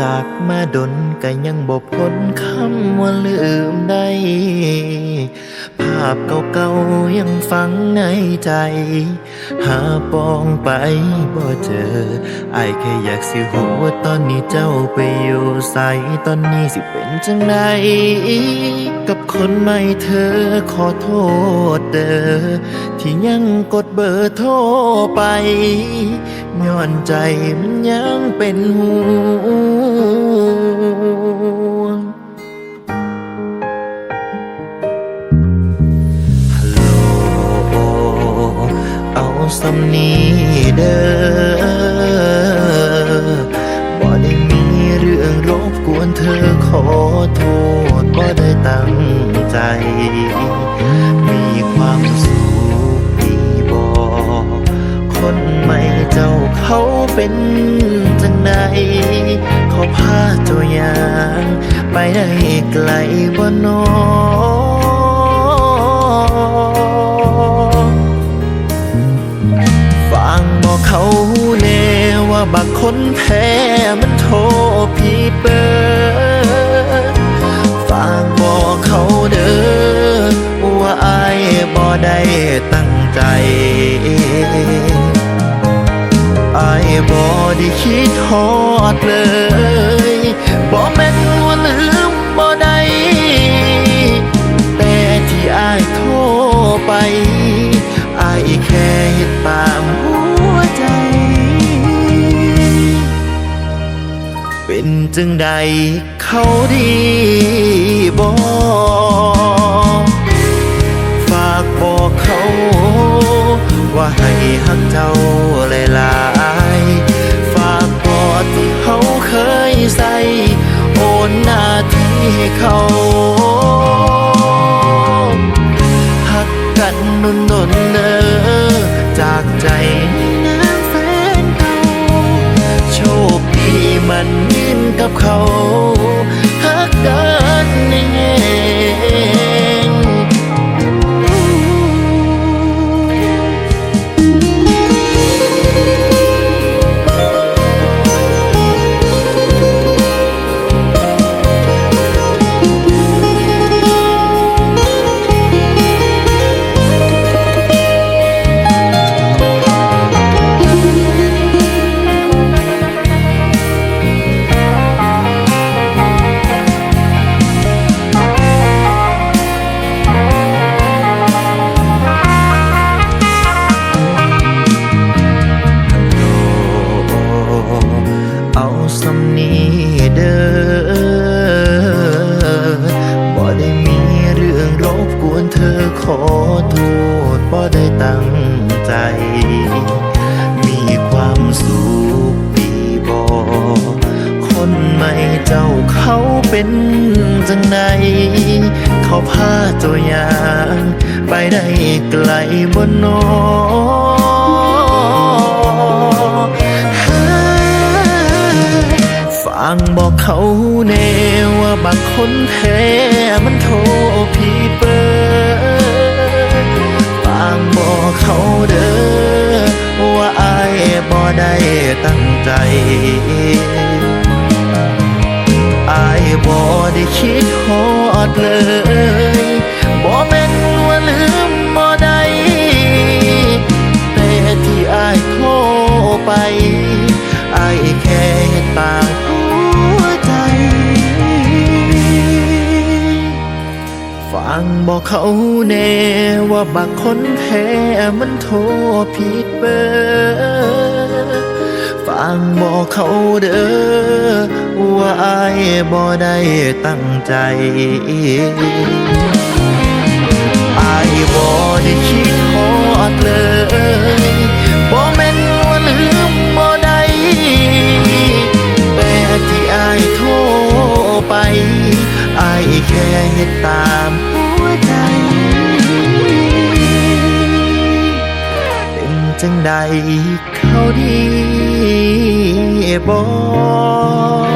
จากมาดนก็ยังบ่พ้นคำว่าลืมได้ ภาพเก่าๆยังฝังในใจ หาปองไปบ่เจอไอ้แค่อยากสิหูว่าตอนนี้เจ้าไปอยู่ใสตอนนี้สิเป็นจังไดกับคนใหม่เธอขอโทษเด้อที่ยังกดเบอร์โทรไปย้อนใจมันยังเป็นห่วง เป็นจังใดเขาพาเจ้าอย่าง ไปได้ไกลบ่นอฟังบอกเขาแน่ว่าบักคนแพ้มันโทรผิดเบอร์ฟังบอกเขาเด้อว่าไอายบ่ได้ตั้งใจ ได้คิดฮอดเลยบ่แม่นว่าลืมบ่ได้แต่ที่อายโทรไปอายแค่เห็นตามหัวใจ เป็นจึงใดเขาดี ที่ใวนเธอขอโทษบ่ได้ตั้งใจ มีความสุขดีบอคนใหม่เจ้าเขาเป็นจังใดเขาพาเจ้าอย่าง ไปได้ไกลบนนอ ฟังบอกเขาแน่ว่าบางคนแท้มันโทรผิดเปิดบางบอกเขา บอกเขาแน่ว่าบักคนแพ้มันโทรผิดเบอร์ฟังบอกเขาเด้อว่าอายบ่ได้ตั้งใจอายบ่ได้คิดขอ ใดเขาดีบอก